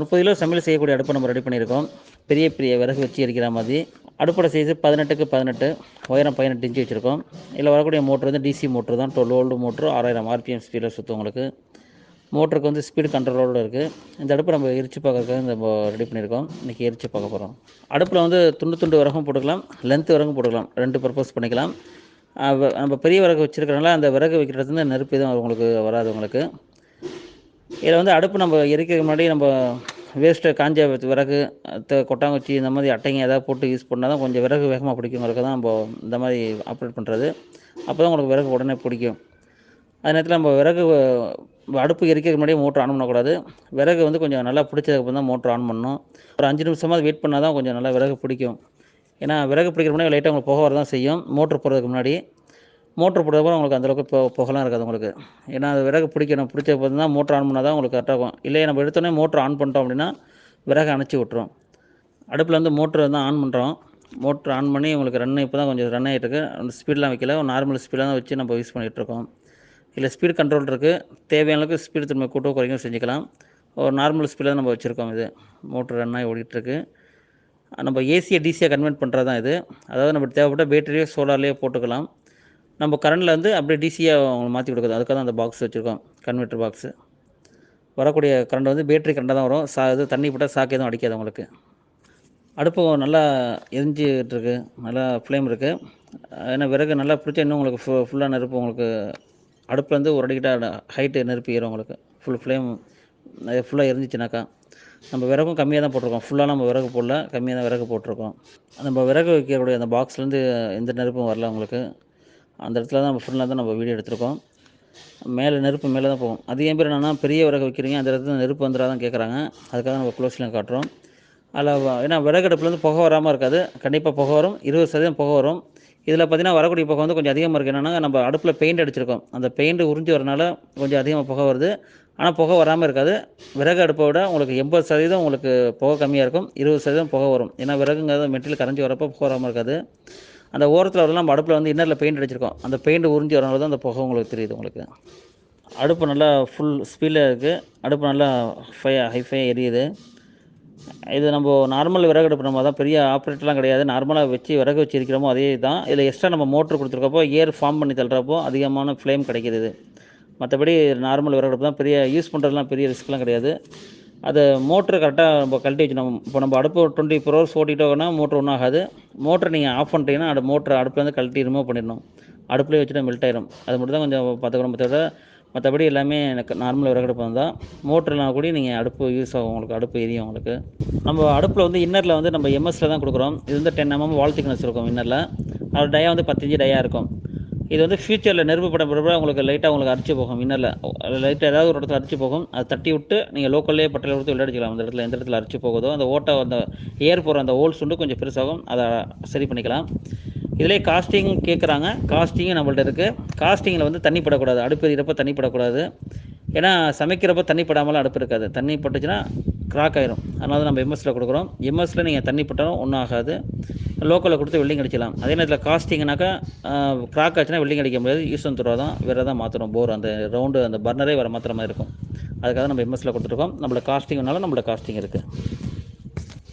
முப்பது கிலோ சமையல் செய்யக்கூடிய அடுப்பு நம்ம ரெடி பண்ணியிருக்கோம். பெரிய பெரிய விறகு வச்சு எரிக்கிற மாதிரி. அடுப்போட சைஸு பதினெட்டுக்கு பதினெட்டு உயரம் பதினெட்டு இன்ச்சு வச்சுருக்கோம். இதில் வரக்கூடிய மோட்ரு வந்து டிசி மோட்ரு தான். டுவெல் ஓல்டு மோட்ரு ஆறாயிரம் ஆர்பிஎம் ஸ்பீடில் சுற்றும் உங்களுக்கு. மோட்டருக்கு வந்து ஸ்பீடு கண்ட்ரோலோடு இருக்குது இந்த அடுப்பு நம்ம எரிச்சு பார்க்கறதுக்கு நம்ம ரெடி பண்ணியிருக்கோம். இன்றைக்கி எரிச்சு பார்க்க போகிறோம் அடுப்பில் வந்து துண்டு துண்டு விறகும் போட்டுக்கலாம். லென்த் விறகும் போட்டுக்கலாம். ரெண்டு பர்பஸ் பண்ணிக்கலாம். நம்ம பெரிய விறகு வச்சுருக்கறனால அந்த விறகு வைக்கிறது வந்து நெருப்பு எதுவும் உங்களுக்கு வராது உங்களுக்கு. இதில் வந்து அடுப்பு நம்ம எரிக்கிறதுக்கு முன்னாடி நம்ம வேஸ்ட்டு காஞ்ச விறகு த- கொட்டாங்குச்சி இந்த மாதிரி அட்டைங்க ஏதாவது போட்டு யூஸ் பண்ணால் தான் கொஞ்சம் விறகு வேகமாக பிடிக்குங்கிறதுக்கு தான் நம்ம இந்த மாதிரி ஆப்ரேட் பண்ணுறது அப்போ தான் உங்களுக்கு விறகு உடனே பிடிக்கும். அதே நேரத்தில் நம்ம விறகு அடுப்பு எரிக்கிறதுக்கு முன்னாடியே மோட்ரு ஆன் பண்ணக்கூடாது. விறகு வந்து கொஞ்சம் நல்லா பிடிச்சதுக்கு தான் மோட்ரு ஆன் பண்ணணும். ஒரு அஞ்சு நிமிஷமாவது வெயிட் பண்ணால் தான் கொஞ்சம் நல்லா விறகு பிடிக்கும். ஏன்னா விறகு பிடிக்கிற முன்னாடி லைட்டாக உங்களுக்கு புகை வரதான் செய்யும். மோட்ரு போடுறதுக்கு முன்னாடி மோட்ரு போடுறப்ப உங்களுக்கு அந்தளவுக்கு இப்போ புகைலாம் இருக்காது உங்களுக்கு. ஏன்னா அது விறகு பிடிக்கணும் பிடிச்ச போது தான் மோட்ரு ஆன் பண்ணால் தான் உங்களுக்கு கரெக்டாக இருக்கும். இல்லை நம்ம எடுத்தோடனே மோட்ரு ஆன் பண்ணிட்டோம் அப்படின்னா விறகு அணைச்சி விட்ரும் அடுப்பில் வந்து மோட்ரு வந்து ஆன் பண்ணுறோம் மோட்ரு ஆன் பண்ணி உங்களுக்கு ரன் இப்போ தான் கொஞ்சம் ரன் ஆகிட்டு இருக்கு. அந்த ஸ்பீட்லாம் வைக்கல. நார்மல் ஸ்பீடாக தான் வச்சு நம்ம யூஸ் பண்ணிகிட்டு இருக்கோம். ஸ்பீட் கண்ட்ரோல் இருக்குது தேவையான அளவுக்கு ஸ்பீடு திரும்ப கூட்டோ குறைக்கும் செஞ்சுக்கலாம். ஒரு நார்மல் ஸ்பீடில் நம்ம வச்சுருக்கோம் இது. மோட்ரு ரன் ஆகி ஓடிட்டுருக்கு நம்ம ஏசியை டிசியாக கன்வெர்ட் பண்ணுறது தான் இது. அதாவது நம்ம தேவைப்பட்ட பேட்டரியோ சோலார்லேயோ போட்டுக்கலாம். நம்ம கரண்டில் வந்து அப்படியே டிசியாக அவங்களுக்கு மாற்றி கொடுக்குது. அதுக்காக தான் அந்த பாக்ஸ் வச்சுருக்கோம். கன்வெர்ட்டர் பாக்ஸு வரக்கூடிய கரண்ட் வந்து பேட்டரி கரண்டாக தான் வரும். சா இது தண்ணி போட்டால் சாக்கே எதுவும் அடிக்காது உங்களுக்கு அடுப்பு நல்லா எரிஞ்சிட்டு நல்லா ஃப்ளேம் இருக்குது ஏன்னா விறகு நல்லா பிடிச்சா இன்னும் உங்களுக்கு ஃபு ஃபுல்லாக நெருப்பு உங்களுக்கு அடுப்புலேருந்து ஒரு அடிக்கிட்ட ஹைட்டு நெருப்பு ஏறும் உங்களுக்கு. ஃபுல் ஃப்ளேம் ஃபுல்லாக எரிஞ்சிச்சுனாக்கா. நம்ம விறகும் கம்மியாக தான் போட்டிருக்கோம். ஃபுல்லாக நம்ம விறகு போடல. கம்மியாக தான் விறகு போட்டிருக்கோம். நம்ம விறகு வைக்கக்கூடிய அந்த பாக்ஸ்லேருந்து எந்த நெருப்பும் வரல உங்களுக்கு அந்த இடத்துல தான் நம்ம ஃபுல்லாக தான் நம்ம வீடியோ எடுத்திருக்கோம். மேலே நெருப்பு மேலே தான் போகும். அதே பேர் என்னென்னா பெரிய விறகு வைக்கிறீங்க அந்த இடத்துல நெருப்பு வந்துடாதான் கேட்குறாங்க அதுக்காக நம்ம க்ளோஸ்லாம் காட்டுறோம். அதில் ஏன்னா விறகு அடுப்புலேருந்து புகை வராமல் இருக்காது. கண்டிப்பாக புகை வரும். இருபது சதவீதம் புகை வரும். இதில் பார்த்தீங்கன்னா வரக்கூடிய புகை வந்து கொஞ்சம் அதிகமாக இருக்குது என்னென்னா நம்ம அடுப்பில் பெயிண்ட் அடிச்சிருக்கோம். அந்த பெயிண்ட் உறிஞ்சி வரனால கொஞ்சம் அதிகமாக புகை வருது. ஆனால் புகை வராமல் இருக்காது. விறகு அடுப்பை விட உங்களுக்கு எண்பது சதவீதம் உங்களுக்கு புகை கம்மியாக இருக்கும். இருபது சதவீதம் புகை வரும். ஏன்னா விறகுங்கிறது மெட்டீரியல் கரைஞ்சி வரப்போ புகை வராமல் இருக்காது. அந்த ஓரத்தில் வரலாம் நம்ம அடுப்பில் வந்து இன்னரில் பெயிண்ட் அடிச்சிருக்கோம். அந்த பெயிண்ட் உறிஞ்சி வரனால தான் அந்த புகை உங்களுக்கு தெரியுது உங்களுக்கு. அடுப்பு நல்லா ஃபுல் ஸ்பீடில் இருக்குது அடுப்பு நல்லா ஃபை ஹைஃபை எரியுது. இது நம்ம நார்மல் விறகு அடுப்பு நம்ம தான் பெரிய ஆப்ரேட்டர்லாம் கிடையாது. நார்மலாக வச்சு விறகு வச்சு இருக்கிறோமோ அதே தான். இதில் எக்ஸ்ட்ரா நம்ம மோட்ரு கொடுத்துருக்கப்போ ஏர் ஃபார்ம் பண்ணி தள்ளுறப்போ அதிகமான ஃப்ளேம் கிடைக்கிது மற்றபடி நார்மல் விறகு அடுப்பு தான் பெரிய யூஸ் பண்ணுறதுலாம் பெரிய ரிஸ்க்லாம் கிடையாது. அது மோட்ரு கரெக்டாக நம்ம கழட்டி வச்சுக்கணும். இப்போ நம்ம அடுப்பு டுவெண்ட்டி ஃபோர் ஹவர்ஸ் ஓட்டிட்டோம்னா மோட்ரு ஒன்றும் ஆகாது. மோட்ரு நீங்கள் ஆஃப் பண்ணிட்டீங்கன்னா அந்த மோட்ரு அடுப்புலேருந்து கழட்டி ரிமூவ் பண்ணிடணும். அடுப்புலேயே வச்சுட்டு மெல்ட் ஆயிரும். அது மட்டும் தான் கொஞ்சம் பார்த்துக்கணும். மற்றவிட மற்றபடி எல்லாமே எனக்கு நார்மல் விறகடுப்பு தான். மோட்டர்லாம் கூட நீங்கள் அடுப்பு யூஸ் ஆகும் உங்களுக்கு. அடுப்பு எரியும் உங்களுக்கு. நம்ம அடுப்பில் வந்து இன்னரில் வந்து நம்ம எம்எஸ்சில் தான் கொடுக்குறோம். இது வந்து டென் எம்எம் வால் திக்னஸ் இருக்கும் இன்னரில் அது டயா வந்து பத்தஞ்சு டயா இருக்கும். இது வந்து ஃபியூச்சரில் நெருப்பு படம் உங்களுக்கு லைட்டாக உங்களுக்கு அரிச்சு போகும். இன்னரில் லைட்டாக ஏதாவது ஒரு இடத்துல அரிச்சு போகும். அதை தட்டி விட்டு நீங்கள் லோக்கல்லே பட்டையில் கொடுத்து விளையாடிக்கலாம் அந்த இடத்துல எந்த இடத்துல அரிச்சு போகுதோ அந்த ஓட்டை அந்த ஏர் போகிற அந்த ஹோல்ஸ் வந்து கொஞ்சம் பெருசாகும். அதை சரி பண்ணிக்கலாம். இதிலே காஸ்டிங் கேட்குறாங்க காஸ்டிங்கும் நம்மள்ட்ட இருக்குது காஸ்டிங்கில் வந்து தண்ணி படக்கூடாது. அடுப்பு இருக்கிறப்ப தண்ணி படக்கூடாது. ஏன்னா சமைக்கிறப்ப தண்ணி படாமலாம் அடுப்பு இருக்காது. தண்ணி பட்டுச்சுன்னா கிராக் ஆயிரும். அதனால தான் நம்ம எம்எஸ்சில் கொடுக்குறோம். எம்எஸ்சில் நீங்கள் தண்ணி போட்டாலும் ஒன்றும் ஆகாது. லோக்கலில் கொடுத்து வெல்டிங் அடிக்கலாம் அதே நேரத்தில் காஸ்டிங்னாக்கா கிராக் ஆச்சுன்னா வெல்டிங் அடிக்க முடியாது. ஈஸ்வன் துறா தான் வேறு தான் மாற்றுறோம் போர் அந்த ரவுண்டு அந்த பர்னரே வர மாத்திர மாதிரி இருக்கும். அதுக்காக நம்ம எம்எஸ்சில் கொடுத்துருக்கோம். நம்மளோட காஸ்டிங்னால நம்மளோட காஸ்டிங் இருக்குது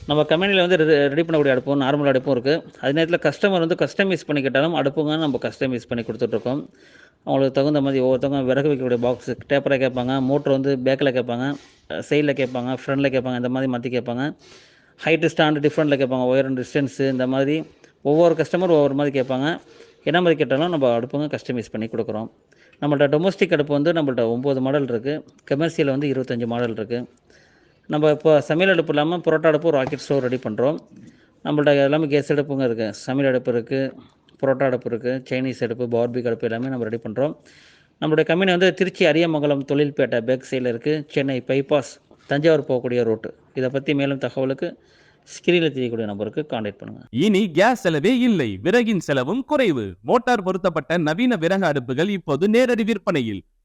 நம்ம கம்பெனியில் வந்து ரெடி பண்ணக்கூடிய அடுப்பும் நார்மல் அடுப்பும் இருக்குது அதே நேரத்தில் கஸ்டமர் வந்து கஸ்டமைஸ் பண்ணி கேட்டாலும் அடுப்புங்க நம்ம கஸ்டமைஸ் பண்ணி கொடுத்துட்ருக்கோம் அவங்களுக்கு தகுந்த மாதிரி ஒவ்வொருத்தவங்க விறகு வைக்கக்கூடிய பாக்ஸ் டேப்பராக கேட்பாங்க மோட்ரு வந்து பேக்கில் கேட்பாங்க சைடில் கேட்பாங்க ஃப்ரண்டில் கேட்பாங்க இந்த மாதிரி மாற்றி கேட்பாங்க. ஹைட்டு ஸ்டாண்டு டிஃப்ரெண்ட்டில் கேட்பாங்க ஒயர் டிஸ்டன்ஸு இந்த மாதிரி ஒவ்வொரு கஸ்டமர் ஒவ்வொரு மாதிரி கேட்பாங்க. என்ன மாதிரி கேட்டாலும் நம்ம அடுப்புங்க கஸ்டமைஸ் பண்ணி கொடுக்குறோம். நம்மள்ட்ட டொமஸ்டிக் அடுப்பு வந்து நம்மள்ட்ட ஒம்பது மாடல் இருக்குது கமர்ஷியலில் வந்து இருபத்தஞ்சி மாடல் இருக்குது நம்ம இப்போ சமையல் அடுப்பு இல்லாமல் புரோட்டா அடுப்பு ராக்கெட் ஸ்டோர் ரெடி பண்ணுறோம் நம்மள்ட்ட எல்லாமே கேஸ் அடுப்புங்க இருக்குது சமையல் அடுப்பு இருக்குது புரோட்டா அடுப்பு இருக்குது சைனீஸ் அடுப்பு பார்பிக் அடுப்பு எல்லாமே நம்ம ரெடி பண்ணுறோம் நம்மளுடைய கம்பெனி வந்து திருச்சி அரியமங்கலம் தொழில்பேட்டை பேக் சைடில் இருக்குது சென்னை பைபாஸ் தஞ்சாவூர் போகக்கூடிய ரோட்டு இதை பற்றி மேலும் தகவலுக்கு ஸ்கிரீனில் தெரியக்கூடிய நம்பருக்கு கான்டாக்ட் பண்ணுங்கள் இனி கேஸ் செலவே இல்லை விறகின் செலவும் குறைவு. மோட்டார் பொருத்தப்பட்ட நவீன விறகு அடுப்புகள் இப்போது நேரடி விற்பனையில்.